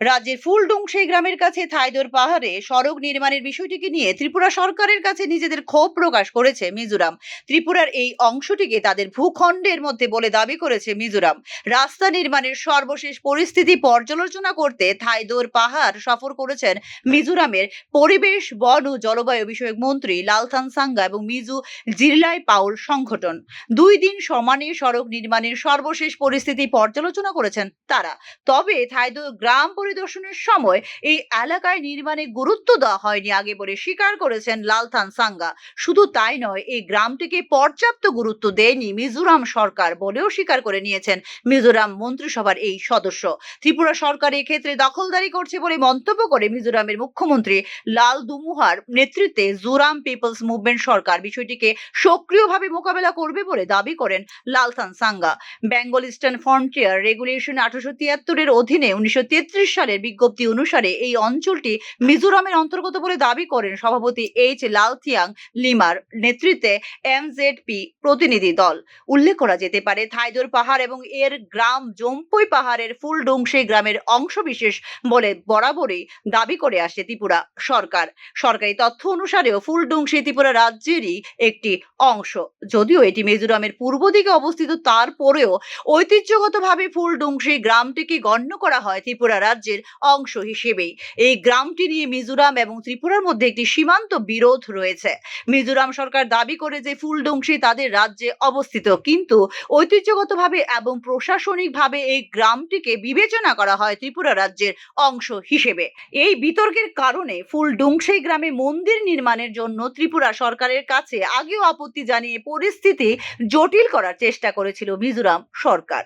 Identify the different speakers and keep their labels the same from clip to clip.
Speaker 1: রাজ্যের ফুলডুংশে গ্রামের কাছে থাইদর পাহাড়ে সড়ক নির্মাণের বিষয়টিকে নিয়ে ত্রিপুরা সরকারের কাছে নিজেদের ক্ষোভ প্রকাশ করেছে মিজোরাম। ত্রিপুরার এই অংশটিকে তাদের ভূখণ্ডের মধ্যে বলে দাবি করেছে মিজোরাম। রাস্তা নির্মাণের সর্বশেষ পরিস্থিতি পর্যালোচনা করতে থাইদর পাহাড় সফর করেছেন মিজোরামের পরিবেশ, বন ও জলবায়ু বিষয়ক মন্ত্রী লালথান সাঙ্গা এবং মিজু জিরলাই পাউল সংগঠন। দুই দিন সমানে সড়ক নির্মাণের সর্বশেষ পরিস্থিতি পর্যালোচনা করেছেন তারা। তবে থাইদো গ্রাম পরিদর্শনের সময় এই এলাকায় নির্মাণে গুরুত্ব দেওয়া হয়নি আগে বলে স্বীকার করেছেন লালথান সাঙ্গা। শুধু তাই নয়, এই গ্রামটিকে পর্যাপ্ত গুরুত্ব দেয়নি মিজোরাম সরকার বলেও স্বীকার করে নিয়েছেন মিজোরাম মন্ত্রিসভার এই সদস্য। ত্রিপুরা সরকার এক্ষেত্রে দখলদারি করছে বলে মন্তব্য করে মিজোরামের মুখ্যমন্ত্রী লাল দুমুহার নেতৃত্বে জোরাম পিপলস মুভমেন্ট সরকার বিষয়টিকে সক্রিয়ভাবে মোকাবেলা করবে বলে দাবি করেন Lalthansanga. Bengal eastern frontier regulation আঠারোশো তিয়াত্তরের অধীনে উনিশশো তেত্রিশ সালের বিজ্ঞপ্তি অনুসারে এই অঞ্চলটি মিজোরামের অন্তর্গত বলে দাবি করেন সভাপতি এইচ লালথিয়াং লিমার নেতৃত্বে এমজেডপি প্রতিনিধি দল। উল্লেখ করা যেতে পারে থাইদর পাহাড় এবং এর গ্রাম জম্পুই পাহাড়ের ফুলডুংশে গ্রামের অংশবিশেষ বলে বরাবরই দাবি করে আসছে ত্রিপুরা সরকার। সরকারি তথ্য অনুসারেও ফুলডুংশি ত্রিপুরা রাজ্যেরই একটি অংশ। যদিও এটি মিজোরামের পূর্ব দিকে অবস্থিত, তারপরেও ঐতিহ্যগতভাবে ফুলডুংশি গ্রামটিকে গণ্য করা হয় ত্রিপুরা রাজ্যের অংশ হিসেবেই। এই গ্রামটি নিয়ে মিজোরাম এবং ত্রিপুরার মধ্যে একটি সীমান্ত বিরোধ রয়েছে। মিজোরাম সরকার দাবি করে যে ফুলডুংশি তাদের রাজ্যে অবস্থিত। কিন্তু ঐতিহ্যগতভাবে এবং প্রশাসনিকভাবে এই গ্রামটিকে বিবেচনা করা হয় ত্রিপুরা রাজ্যের অংশ হিসেবে। এই বিতর্কের কারণে ফুলডুংশি গ্রামে মন্দির নির্মাণের জন্য ত্রিপুরা সরকারের কাছে আগেও আপত্তি জানিয়ে পরিস্থিতি জটিল করার চেষ্টা করেছিল মিজোরাম সরকার।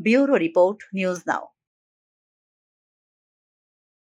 Speaker 1: Bureau report, news now.